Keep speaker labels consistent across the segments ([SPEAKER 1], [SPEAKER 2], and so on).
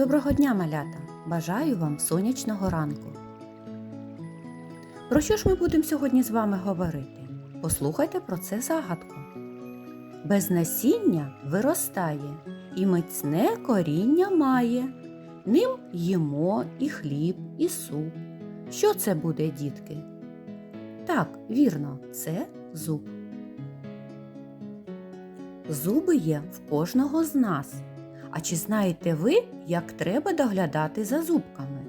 [SPEAKER 1] Доброго дня, малята! Бажаю вам сонячного ранку. Про що ж ми будемо сьогодні з вами говорити? Послухайте про це загадку. Без насіння виростає і міцне коріння має. Ним їмо і хліб, і суп. Що це буде, дітки? Так, вірно, це зуб. Зуби є в кожного з нас. А чи знаєте ви, як треба доглядати за зубками?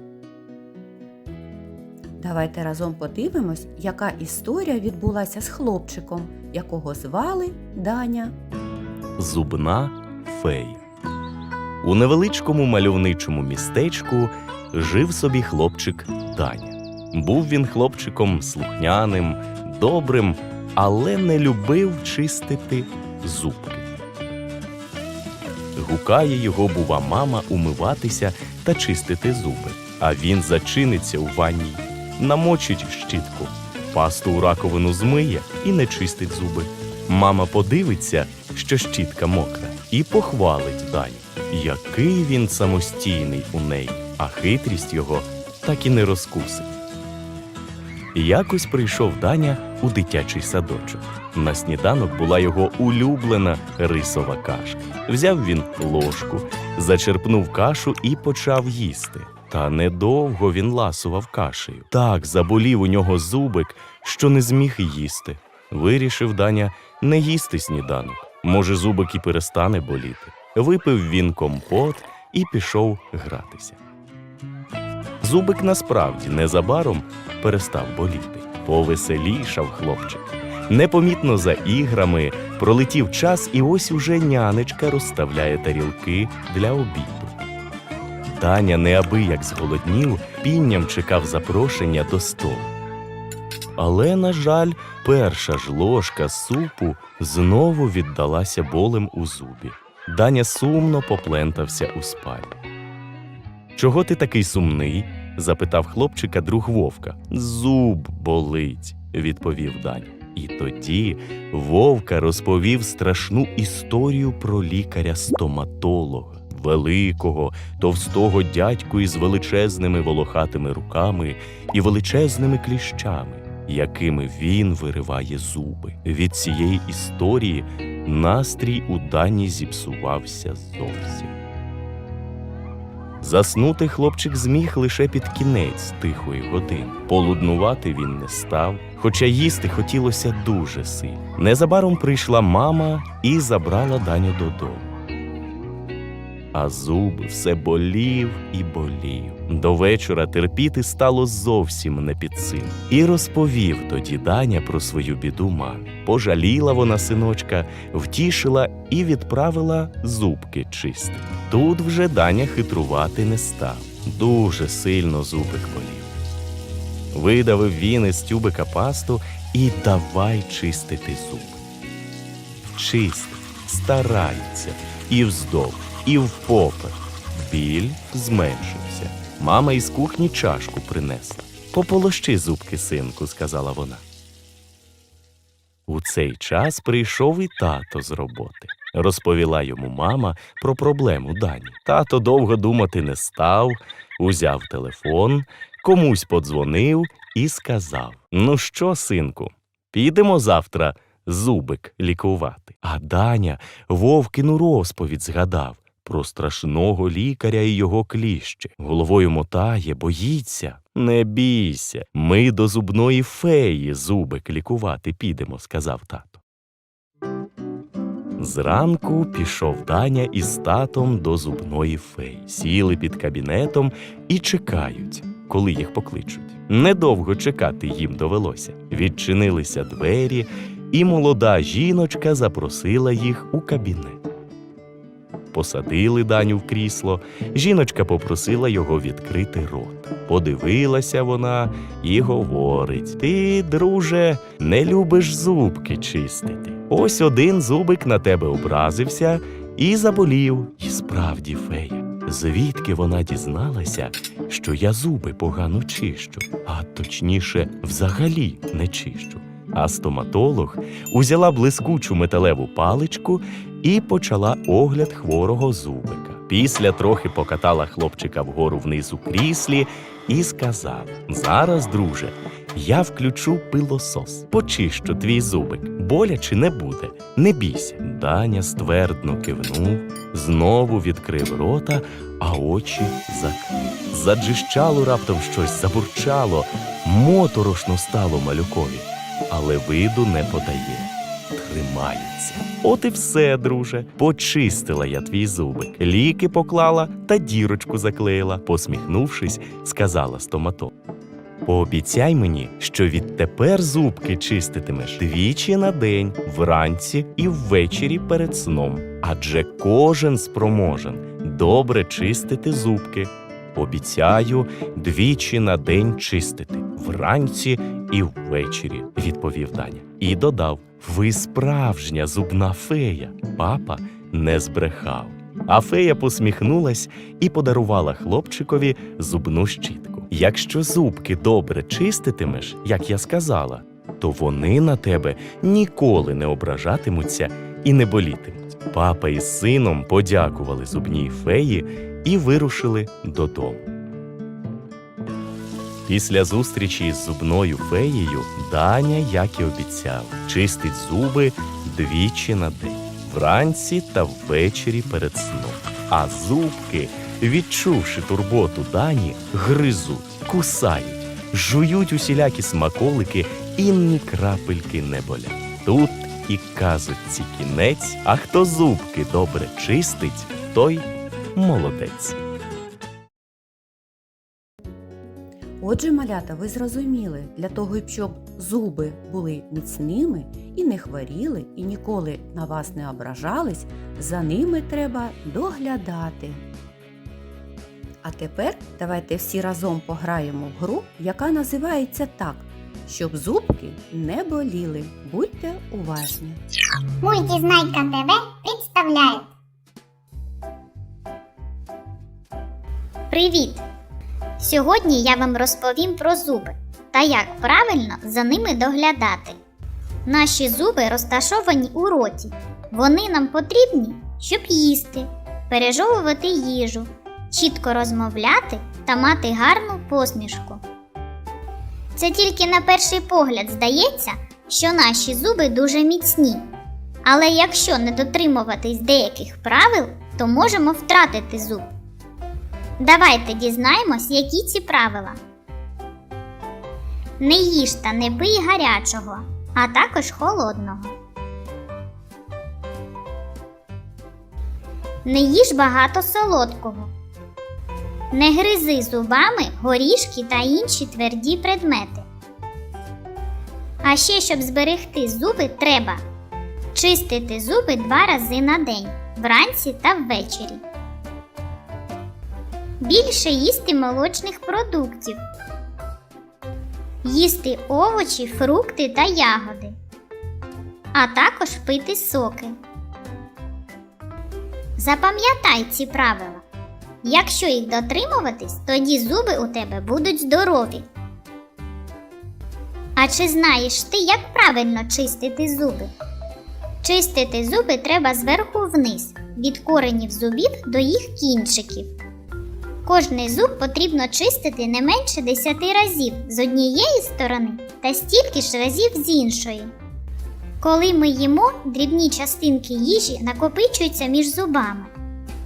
[SPEAKER 1] Давайте разом подивимось, яка історія відбулася з хлопчиком, якого звали Даня.
[SPEAKER 2] Зубна фея. У невеличкому мальовничому містечку жив собі хлопчик Даня. Був він хлопчиком слухняним, добрим, але не любив чистити зубки. Гукає його, бува, мама умиватися та чистити зуби, а він зачиниться у ванній, намочить щітку, пасту у раковину змиє і не чистить зуби. Мама подивиться, що щітка мокра, і похвалить Даню, який він самостійний у неї, а хитрість його так і не розкусить. Якось прийшов Даня у дитячий садочок. На сніданок була його улюблена рисова кашка. Взяв він ложку, зачерпнув кашу і почав їсти. Та недовго він ласував кашею. Так заболів у нього зубик, що не зміг їсти. Вирішив Даня не їсти сніданок. Може, зубик і перестане боліти. Випив він компот і пішов гратися. Зубик насправді незабаром перестав боліти. Повеселішав хлопчик. Непомітно за іграми пролетів час, і ось уже нянечка розставляє тарілки для обіду. Таня неабияк зголоднів, пінням чекав запрошення до столу. Але, на жаль, перша ж ложка супу знову віддалася болем у зубі. Даня сумно поплентався у спальню. Чого ти такий сумний? Запитав хлопчика друг Вовка. Зуб болить, відповів Даня. І тоді Вовка розповів страшну історію про лікаря-стоматолога, великого, товстого дядьку із величезними волохатими руками і величезними кліщами, якими він вириває зуби. Від цієї історії настрій у Дані зіпсувався зовсім. Заснути хлопчик зміг лише під кінець тихої години. Полуднувати він не став, хоча їсти хотілося дуже сильно. Незабаром прийшла мама і забрала Даню додому. А зуб все болів і болів. До вечора терпіти стало зовсім не під силу. І розповів тоді Даня про свою біду мамі. Пожаліла вона синочка, втішила і відправила зубки чистити. Тут вже Даня хитрувати не став. Дуже сильно зубик болів. Видавив він із тюбика пасту і давай чистити зуби. Чистить, старається і вздовж, і впопер. Біль зменшився. Мама із кухні чашку принесла. Пополощи зубки, синку, сказала вона. У цей час прийшов і тато з роботи. Розповіла йому мама про проблему Дані. Тато довго думати не став, узяв телефон, комусь подзвонив і сказав: Ну що, синку, підемо завтра зубик лікувати. А Даня вовкину розповідь згадав про страшного лікаря і його кліще. Головою мотає, боїться. Не бійся, ми до зубної феї зубик лікувати підемо, сказав тато. Зранку пішов Даня із татом до зубної феї. Сіли під кабінетом і чекають, коли їх покличуть. Недовго чекати їм довелося. Відчинилися двері, і молода жіночка запросила їх у кабінет. Посадили Даню в крісло. Жіночка попросила його відкрити рот. Подивилася вона і говорить: Ти, друже, не любиш зубки чистити. Ось один зубик на тебе образився і заболів. І справді фея. Звідки вона дізналася, що я зуби погано чищу, а точніше, взагалі не чищу. А стоматолог узяла блискучу металеву паличку і почала огляд хворого зубика. Після трохи покатала хлопчика вгору вниз у кріслі і сказав: Зараз, друже, я включу пилосос, почищу твій зубик, боляче не буде, не бійся. Даня ствердно кивнув, знову відкрив рота, а очі закрив. Заджищало раптом щось, забурчало, моторошно стало малюкові, але виду не подає. Тримається. От і все, друже. Почистила я твій зубик, ліки поклала та дірочку заклеїла, посміхнувшись, сказала стоматолог. Пообіцяй мені, що відтепер зубки чиститимеш двічі на день, вранці і ввечері перед сном. Адже кожен спроможен добре чистити зубки. Обіцяю двічі на день чистити вранці і ввечері, відповів Даня. І додав: Ви справжня зубна фея. Папа не збрехав. А фея посміхнулась і подарувала хлопчикові зубну щітку. Якщо зубки добре чиститимеш, як я сказала, то вони на тебе ніколи не ображатимуться і не болітимуть. Папа із сином подякували зубній феї і вирушили додому. Після зустрічі із зубною феєю Даня, як і обіцяв, чистить зуби двічі на день, вранці та ввечері перед сном. А зубки, відчувши турботу Дані, гризуть, кусають, жують усілякі смаколики і ні крапельки не болять. Тут і казочці кінець, а хто зубки добре чистить, той молодець.
[SPEAKER 1] Отже, малята, ви зрозуміли, для того, щоб зуби були міцними і не хворіли, і ніколи на вас не ображались, за ними треба доглядати. А тепер давайте всі разом пограємо в гру, яка називається так, щоб зубки не боліли. Будьте уважні.
[SPEAKER 3] Мультизнайка ТВ представляет.
[SPEAKER 4] Привіт! Сьогодні я вам розповім про зуби та як правильно за ними доглядати. Наші зуби розташовані у роті. Вони нам потрібні, щоб їсти, пережовувати їжу, чітко розмовляти та мати гарну посмішку. Це тільки на перший погляд здається, що наші зуби дуже міцні. Але якщо не дотримуватись деяких правил, то можемо втратити зуб. Давайте дізнаємось, які ці правила. Не їж та не пий гарячого, а також холодного. Не їж багато солодкого. Не гризи зубами горішки та інші тверді предмети. А ще, щоб зберегти зуби, треба чистити зуби два рази на день вранці та ввечері більше їсти молочних продуктів, їсти овочі, фрукти та ягоди, а також пити соки. Запам'ятай ці правила. Якщо їх дотримуватись, тоді зуби у тебе будуть здорові. А чи знаєш ти, як правильно чистити зуби? Чистити зуби треба зверху вниз, від коренів зубів до їх кінчиків. Кожний зуб потрібно чистити не менше 10 разів з однієї сторони та стільки ж разів з іншої. Коли ми їмо, дрібні частинки їжі накопичуються між зубами.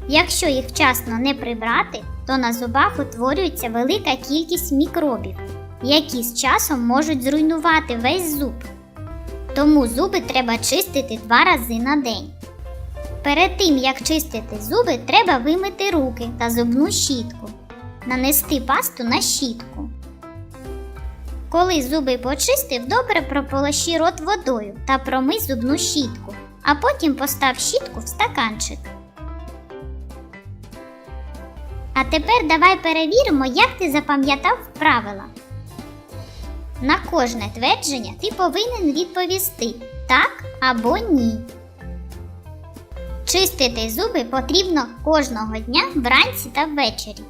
[SPEAKER 4] Якщо їх вчасно не прибрати, то на зубах утворюється велика кількість мікробів, які з часом можуть зруйнувати весь зуб. Тому зуби треба чистити два рази на день. Перед тим, як чистити зуби, треба вимити руки та зубну щітку, нанести пасту на щітку. Коли зуби почистив, добре прополощи рот водою та промий зубну щітку, а потім постав щітку в стаканчик. А тепер давай перевіримо, як ти запам'ятав правила. На кожне твердження ти повинен відповісти так або ні. Чистити зуби потрібно кожного дня вранці та ввечері.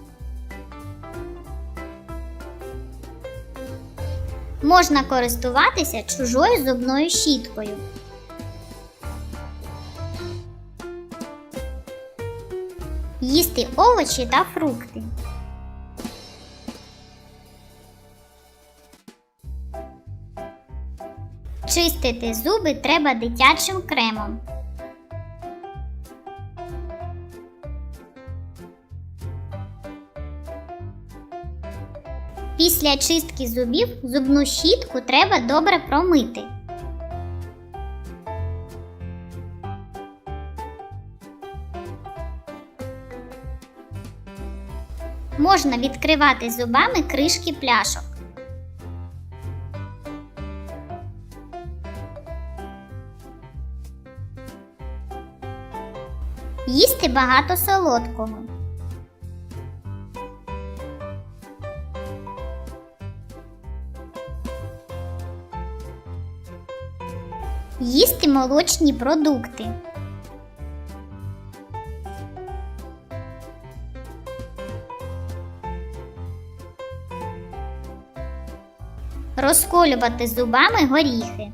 [SPEAKER 4] Можна користуватися чужою зубною щіткою. їсти овочі та фрукти. Чистити зуби треба дитячим кремом. Після чистки зубів зубну щітку треба добре промити. Можна відкривати зубами кришки пляшок. Їсти багато солодкого. Їсти молочні продукти. Розколювати зубами горіхи.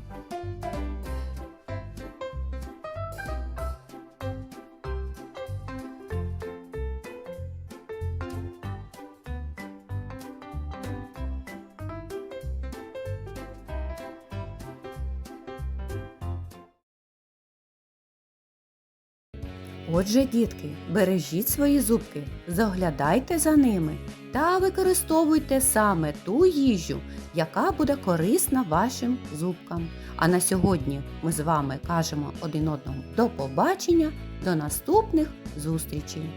[SPEAKER 1] Отже, дітки, бережіть свої зубки, заглядайте за ними та використовуйте саме ту їжу, яка буде корисна вашим зубкам. А на сьогодні ми з вами кажемо один одному до побачення, до наступних зустрічей.